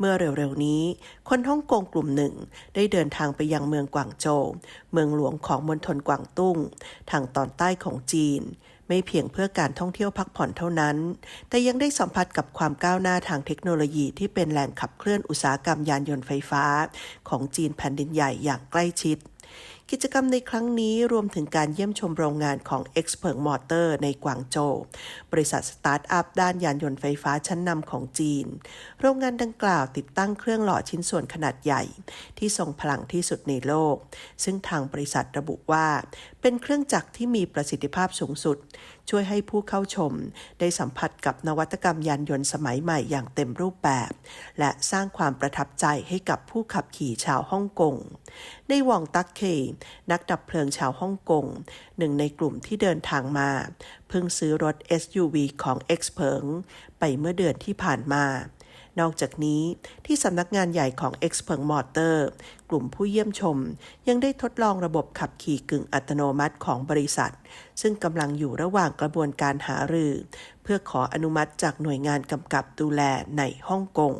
เมื่อเร็วๆนี้ คนฮ่องกงกลุ่มหนึ่ง ได้เดินทางไปยังเมืองกวางโจว เมืองหลวงของมณฑลกวางตุ้ง ทางตอนใต้ของจีน ไม่เพียงเพื่อการท่องเที่ยวพักผ่อนเท่านั้น แต่ยังได้สัมผัสกับความก้าวหน้าทางเทคโนโลยีที่เป็นแหล่งขับเคลื่อนอุตสาหกรรมยานยนต์ไฟฟ้า ของจีนแผ่นดินใหญ่อย่างใกล้ชิด กิจกรรมในครั้งนี้รวมถึงการเยี่ยมชมโรงงานของ e x p e r t Motor ในกวางโจวบริษัทสตาร์ทอัพด้านยานยนต์ไฟฟ้าชั้นนำของจีน โรงงานดังกล่าวติดตั้งเครื่องหล่อชิ้นส่วนขนาดใหญ่ ที่ทรงพลังที่สุดในโลก ซึ่งทางบริษัทระบุว่า เป็นเครื่องจักรที่มีประสิทธิภาพสูงสุด ช่วยให้ผู้เข้าชม ได้สัมผัสกับนวัตกรรมยานยนต์สมัยใหม่อย่างเต็มรูปแบบ และสร้างความประทับใจให้กับผู้ขับขี่ชาวฮ่องกง ในวองตักเคนักดับเพลิงชาวฮ่องกงหนึ่งในกลุ่มที่เดินทางมา เพิ่งซื้อรถ SUV ของ x p e r ไปเมื่อเดือนที่ผ่านมานอกจากนี้ที่สำนักงานใหญ่ของ e x p e r Motor กลุ่มผู้เยี่ยมชม ยังได้ทดลองระบบขับขี่กึ่งอัตโนมัติของบริษัท ซึ่งกำลังอยู่ระหว่างกระบวนการหารือ เพื่อขออนุมัติจากหน่วยงานกำกับดูแลในฮ่องกง